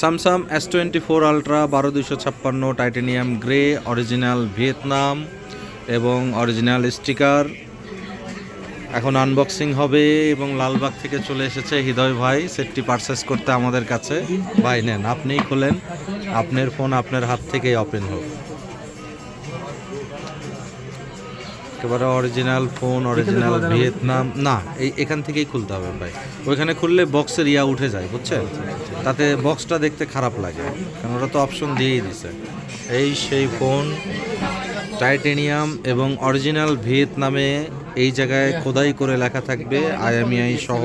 Samsung S twenty four ultra বারো দুশো ছাপ্পান্ন টাইটেনিয়াম গ্রে অরিজিনাল ভিয়েতনাম এবং অরিজিনাল স্টিকার এখন আনবক্সিং হবে এবং লালবাগ থেকে চলে এসেছে হৃদয় ভাই, সেটটি পারচেস করতে আমাদের কাছে। ভাই নেন, আপনিই খোলেন, আপনার ফোন আপনার হাত থেকেই ওপেন হোক। একেবারে অরিজিনাল ফোন অরিজিনাল ভিয়েতনাম না এই এখান থেকেই খুলতে হবে ভাই। ওইখানে খুললে বক্সের ইয়া উঠে যায় বুঝছেন? তাতে বক্সটা দেখতে খারাপ লাগে কারণ ওরা তো অপশন দিয়েই দিছে। এই সেই ফোন টাইটেনিয়াম এবং অরিজিনাল ভিয়েতনামে এই জায়গায় খোদাই করে লেখা থাকবে আইএমইআই সহ।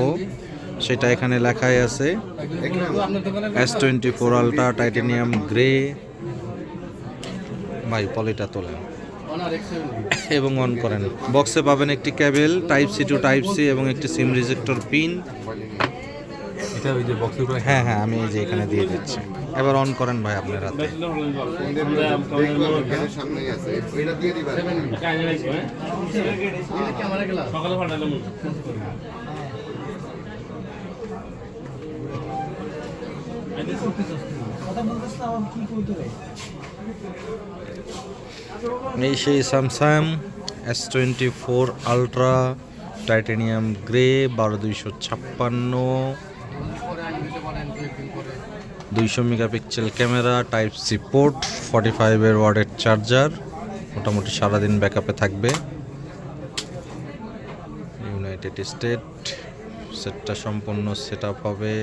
সেটা এখানে লেখাই আছে। S twenty four ultra titanium grey ভাই পলিটা তোলেন। এবং অন করেন। বক্সে পাবেন একটি cable type C to type C এবং একটি সিম রিজেক্টর পিন এটা ওই যে বক্সের উপরে? হ্যাঁ হ্যাঁ আমি এই যে এখানে দিয়ে দিচ্ছি। এবার অন করেন ভাই আপনার হাতে। সামনেই আছে এটা দিয়ে দিবা সকালে পাঠালাম এই সেই Samsung S twenty four ultra titanium grey বারো দুইশো ছাপ্পান্ন, দুইশো megapixel camera type C port forty ফাইভের ওয়ার্ডের চার্জার মোটামুটি সারাদিন ব্যাকআপে থাকবে। ইউনাইটেড স্টেট সেটটা সম্পূর্ণ সেট হবে।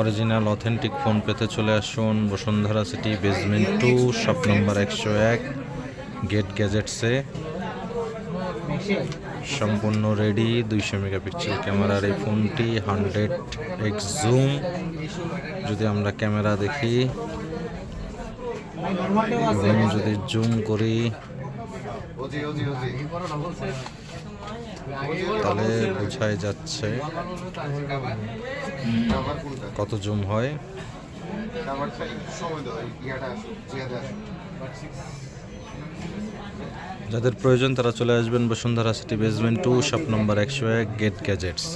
অরিজিনাল অথেন্টিক ফোন পেতে চলে আসুন। Bashundhara city basement two shop number একশো এক গেট গ্যাজেটসে সম্পূর্ণ রেডি দুইশো মেগাপিক্সেল ক্যামেরার এই ফোনটি হান্ড্রেড এক্স জুম যদি আমরা ক্যামেরা দেখি যদি জুম করি। তাহলে বোঝাই যাচ্ছে কত জুম হয়? যাদের প্রয়োজন তারা চলে আসবেন Bashundhara city basement two shop number একশো এক গেট গ্যাজেটস।